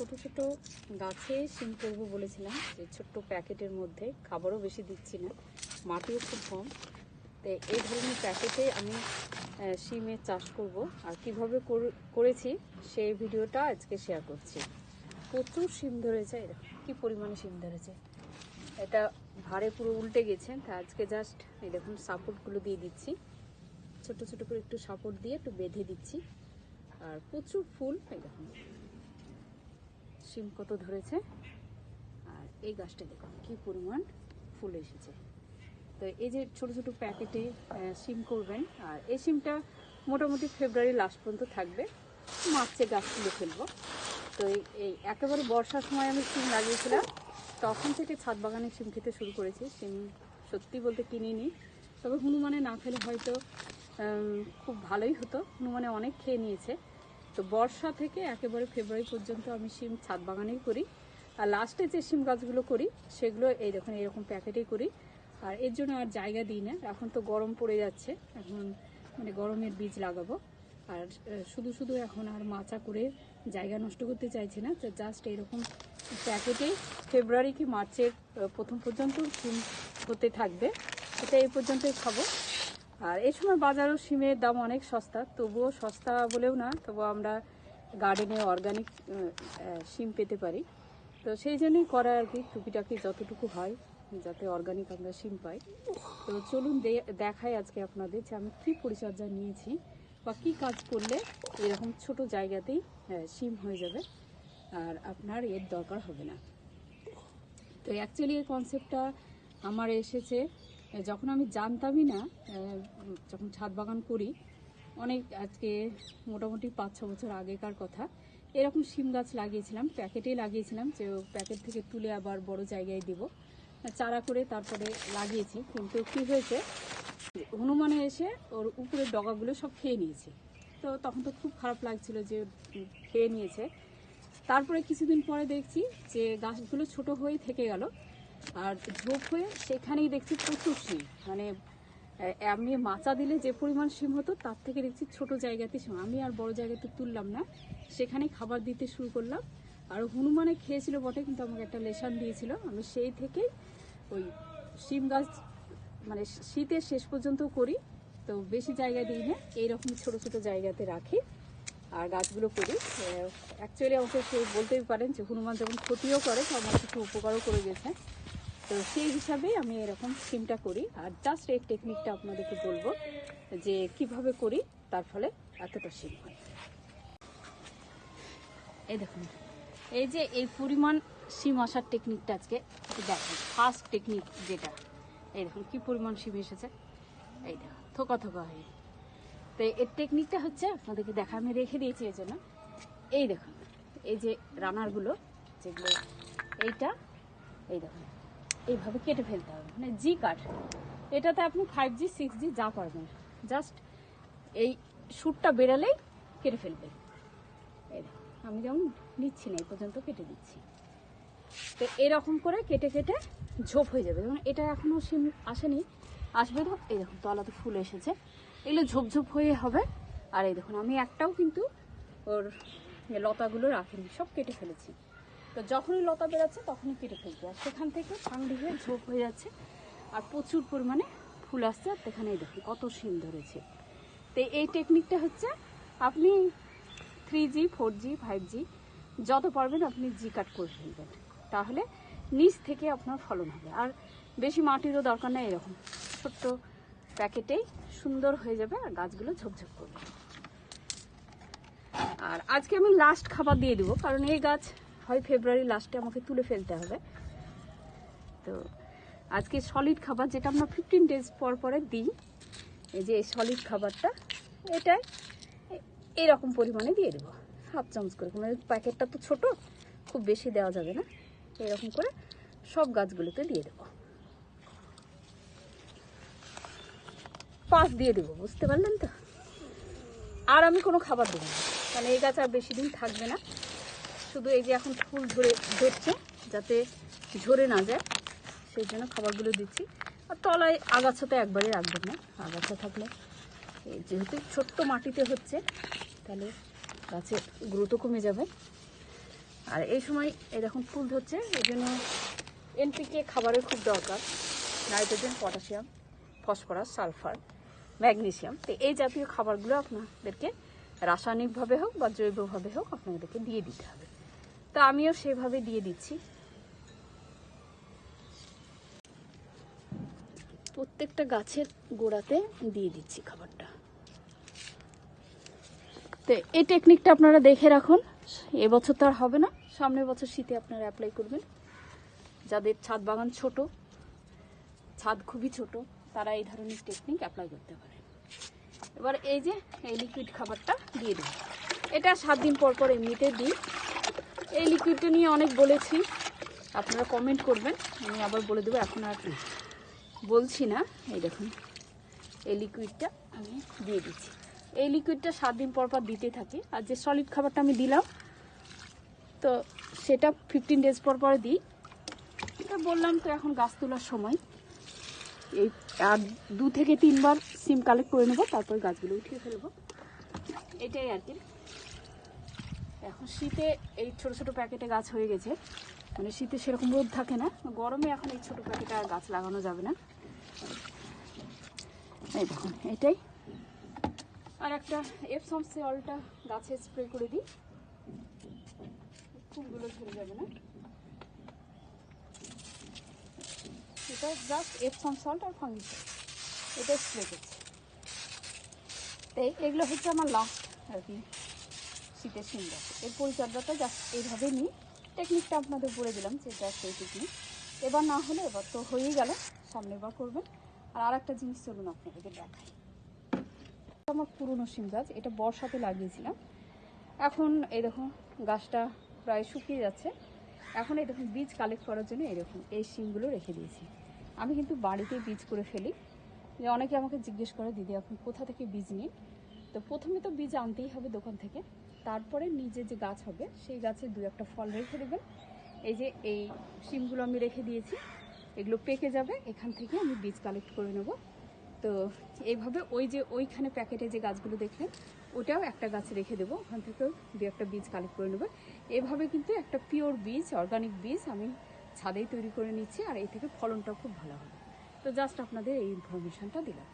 ছোট ছোট গাছে সিম করব বলেছিলাম। যে ছোট্ট প্যাকেটের মধ্যে খাবারও বেশি দিচ্ছি না, মাটিও খুব কম। তো এই ধরনের প্যাকেটে আমি সিমের চাষ করব। আর কীভাবে কর- করেছি সেই ভিডিওটা আজকে শেয়ার করছি। প্রচুর সিম ধরেছে কি পরিমাণে সিম ধরেছে। এটা ভারে পুরো উল্টে গেছে, তা আজকে জাস্ট এই দেখুন সাপোর্টগুলো দিয়ে দিচ্ছি। ছোট ছোট করে একটু সাপোর্ট দিয়ে একটু বেঁধে দিচ্ছি। আর প্রচুর ফুল, এই দেখুন। সিম কত ধরেছে? আর এই গাছটা দেখুন কি পরিমাণ ফুল এসেছে। তো এই যে ছোট ছোট প্যাকেটে সিম করবেন, আর এই সিমটা মোটামুটি ফেব্রুয়ারি লাস্ট পর্যন্ত থাকবে। মার্চে গাছ তুলে ফেলব। তো এই- একেবারে বর্ষার সময় আমি সিম লাগিয়েছিলাম, তখন থেকে ছাদ বাগানে সিম খেতে শুরু করেছি। সিম সত্যি বলতে কিনিনি। তবে হনুমানে না খেলে হয়তো খুব ভালোই হতো। হনুমানে অনেক খেয়ে নিয়েছে। তো বর্ষা থেকে একেবারে ফেব্রুয়ারি পর্যন্ত আমি সিম ছাদ বাগানেই করি। আর লাস্টে যে সিম গাছগুলো করি, সেগুলো এই দেখুন এরকম প্যাকেটেই করি। আর এর জন্য আর জায়গা দিই না। এখন তো গরম পড়ে যাচ্ছে। এখন মানে গরমের বীজ লাগাবো। আর শুধু শুধু এখন আর মাচা করে জায়গা নষ্ট করতে চাইছি না। তো জাস্ট এরকম প্যাকেটেই ফেব্রুয়ারি কি মার্চের প্রথম পর্যন্ত সিম হতে থাকবে। এটা এই পর্যন্তই খাব। আর এই সময় বাজারও সিমের দাম অনেক সস্তা, তবুও সস্তা বলেও না, তবুও আমরা গার্ডেনে অর্গানিক সিম পেতে পারি। তো সেই জন্যই করা আর কি, টুকিটাকি যতটুকু হয়, যাতে অর্গানিক আমরা সিম পাই। তো চলুন দেখাই আজকে আপনাদের যে আমি কী পরিচর্যা নিয়েছি বা কী কাজ করলে এরকম ছোট জায়গাতেই সিম হয়ে যাবে, আর আপনার এর দরকার হবে না। তো অ্যাকচুয়ালি এই কনসেপ্টটা আমার এসেছে যখন আমি জানতামই না যখন ছাদ বাগান করি, অনেক আজকে মোটামুটি পাঁচ, ছ বছর আগেকার কথা, এরকম সিম গাছ লাগিয়েছিলাম, প্যাকেটেই লাগিয়েছিলাম যে প্যাকেট থেকে তুলে আবার বড় জায়গায় দিব। চারা করে তারপরে লাগিয়েছি, কিন্তু কি হয়েছে, হনুমানে এসে ওর উপরের ডগাগুলো সব খেয়ে নিয়েছে। তো তখন তো খুব খারাপ লাগছিল যে খেয়ে নিয়েছে। তারপরে কিছুদিন পরে দেখছি যে গাছগুলো ছোট হয়ে থেকে গেল। আর ঝোপ হয়ে সেখানেই দেখছি প্রচুর শিম মানে আমি মাচা দিলে যে পরিমাণ শিম হতো, তার থেকে দেখছি ছোট জায়গাতে শিম আমি আর বড় জায়গাতে তুললাম না। সেখানে খাবার দিতে শুরু করলাম। আর হনুমানে খেয়েছিল বটে, কিন্তু আমাকে একটা লেসান দিয়েছিল। আমি সেই থেকেই ওই শিম গাছ মানে শীতের শেষ পর্যন্ত করি। তো বেশি জায়গা দিই না, এইরকম ছোট ছোট জায়গাতে রাখি আর গাছগুলো করি। অ্যাকচুয়ালি আমাকে কেউ বলতেই পারেন যে হনুমান যখন ক্ষতিও করে, তো আমার কিছু উপকারও করে গেছে। তো সেই হিসাবেই আমি এরকম সিমটা করি। আর জাস্ট এই টেকনিকটা আপনাদেরকে বলব যে কীভাবে করি, তার ফলে এতটা সিম হয়। এই দেখুন, এই যে এই পরিমাণ সিম আসার টেকনিকটা আজকে দেখেন ফার্স্ট টেকনিক যেটা, এই দেখুন কি পরিমাণ সিম এসেছে। এই দেখুন, থোকা থোকা হয়ে। তো এর টেকনিকটা হচ্ছে আপনাদেরকে দেখা, আমি রেখে দিয়েছি এই জন্য। এই দেখুন, এই যে রানারগুলো যেগুলো, এইটা, এই দেখুন। এইভাবে কেটে ফেলতে হবে। মানে জি কাট। এটাতে আপনি ফাইভ জি সিক্স জি যা পারবেন। জাস্ট এই সুটটা বেরালেই কেটে ফেলবেন। আমি যেমন নিচ্ছি না, এই পর্যন্ত কেটে দিচ্ছি। তো এরকম করে কেটে কেটে ঝোপ হয়ে যাবে। যেমন এটা এখনও সিম আসেনি, আসবে তো? এই দেখুন, তলাতে ফুল এসেছে। এগুলো ঝোপ ঝোপ হয়ে হবে। আর এই দেখুন, আমি একটাও কিন্তু ওর লতাগুলো রাখিনি, সব কেটে ফেলেছি। তো যখনই লতা বেরোচ্ছে, তখনই কেটে ফেলছি আর সেখান থেকে ফাংডি হয়ে ঝোপ হয়ে যাচ্ছে। আর প্রচুর পরিমাণে ফুল আসছে, আর এখানে এই দেখুন কত সিম ধরেছে। তো এই টেকনিকটা হচ্ছে, আপনি three G four G five G যত পারবেন আপনি জি কাট করে ফেলবেন। তাহলে নিচ থেকে আপনার ফলন হবে। আর বেশি মাটিরও দরকার নেই এরকম। ছোট্ট প্যাকেটেই সুন্দর হয়ে যাবে, আর গাছগুলো ঝোপঝোপ করবে। আর আজকে আমি লাস্ট খাবার দিয়ে দেবো, কারণ এই গাছ হয় ফেব্রুয়ারি লাস্টে আমাকে তুলে ফেলতে হবে। তো আজকে সলিড খাবার যেটা আমরা ফিফটিন ডেজ পর পরে দিই, এই যে সলিড খাবারটা এটাই এরকম পরিমাণে দিয়ে দেবো। হাফ চামচ করে মানে প্যাকেটটা তো ছোট, খুব বেশি দেওয়া যাবে না। এরকম করে সব গাছগুলোতে দিয়ে দেবো। পাঁচ দিয়ে দেবো, বুঝতে পারলেন তো? আর আমি কোনো খাবার দেবো না। কারণ এই গাছ আর বেশি দিন থাকবে না। শুধু এই যে এখন ফুল ধরে ধরছে, যাতে ঝরে না যায়, সেই জন্য খাবারগুলো দিচ্ছি। আর তলায় আগাছা তো একবারে রাখবেন না, আগাছা থাকলে যেহেতু ছোট্ট মাটিতে হচ্ছে, তাহলে গাছের গ্রোথও কমে যাবে। আর এই সময় এরকম ফুল ধরছে, এই জন্য এনপিকে খাবারের খুব দরকার। Nitrogen, potassium, phosphorus, sulphur magnesium তো এই জাতীয় খাবারগুলো আপনাদেরকে রাসায়নিকভাবে হোক বা জৈবভাবে হোক আপনাদেরকে দিয়ে দিতে হবে। তো আমিও সেভাবে দিয়ে দিচ্ছি। প্রত্যেকটা গাছের গোড়াতে দিয়ে দিচ্ছি খাবারটা। তো, এই টেকনিকটা আপনারা দেখে রাখুন। এবছর তো আর হবে না। সামনের বছর শীতে আপনারা অ্যাপ্লাই করবেন। যাদের ছাদ বাগান ছোট, ছাদ খুবই ছোট, তারা এই ধরনের টেকনিক অ্যাপ্লাই করতে পারে। এবার এই যে, এই লিকুইড খাবারটা দিয়ে দিন এটা সাত দিন পর পর এমনিতে দিই। এই লিকুইডটা নিয়ে অনেক বলেছি। আপনারা কমেন্ট করবেন, আমি আবার বলে দেবো, এখন আর বলছি না। এই দেখুন, এই লিকুইডটা আমি দিয়ে দিচ্ছি। এই লিকুইডটা সাত দিন পর পর দিতে থাকি। আর যে সলিড খাবারটা আমি দিলাম, তো সেটা ফিফটিন ডেজ পর পরে দিই। এটা বললাম তো এখন গাছ তোলার সময়। এই আর দু থেকে তিনবার সিম কালেক্ট করে নেব, তারপর গাছগুলো উঠিয়ে ফেলব। এটাই আর কি। এখন শীতে এই ছোট ছোট প্যাকেটে গাছ হয়ে গেছে। মানে শীতে সেরকম রোদ থাকে না, গরমে এখন এই ছোট প্যাকেটে আর গাছ লাগানো যাবে না। এই দেখুন, এটাই। আর একটা এপসম অলটা গাছে স্প্রে করে দিই। ফুলগুলো ঝরে যাবে না। এটা জাস্ট এপসম সল্ট আর ফাঙ্গিসাইড এটা স্প্রে করছি। তাই এগুলো হচ্ছে আমার লাস্ট আর কি। শীতের গাছ এর পরিচর্যাটা জাস্ট এইভাবে নিই। টেকনিকটা আপনাদের বলে দিলাম যে জাস্ট এই টেকনিক এবার না হলে এবার তো হয়েই গেল, সামনে এবার করবেন। আর আরেকটা জিনিস চলুন আপনাদেরকে দেখাই। আমার পুরনো সিম গাছ, এটা বর্ষাতে লাগিয়েছিলাম। এখন এই গাছটা প্রায় শুকিয়ে যাচ্ছে। এখন এই দেখুন, বীজ কালেক্ট করার জন্য এরকম এই সিমগুলো রেখে দিয়েছি। আমি কিন্তু বাড়িতে বীজ করে ফেলি। যে অনেকে আমাকে জিজ্ঞেস করে, দিদি, আপনি কোথা থেকে বীজ নিন? তো প্রথমে তো বীজ আনতেই হবে দোকান থেকে। তারপরে নিজে যে গাছ হবে, সেই গাছে দু একটা ফল রেখে দেবেন। এই যে এই শিমগুলো আমি রেখে দিয়েছি, এগুলো পেকে যাবে। এখান থেকে আমি বীজ কালেক্ট করে নেব। তো এইভাবে ওই যে ওইখানে প্যাকেটে যে গাছগুলো দেখলেন, ওটাও একটা গাছ রেখে দেবো। ওখান থেকেও দু একটা বীজ কালেক্ট করে নেব। এভাবে কিন্তু একটা পিওর বীজ অর্গানিক বীজ আমি ছাদেই তৈরি করে নিচ্ছি, আর এই থেকে ফলনটাও খুব ভালো হবে। তো জাস্ট আপনাদের এই ইনফরমেশনটা দিলাম।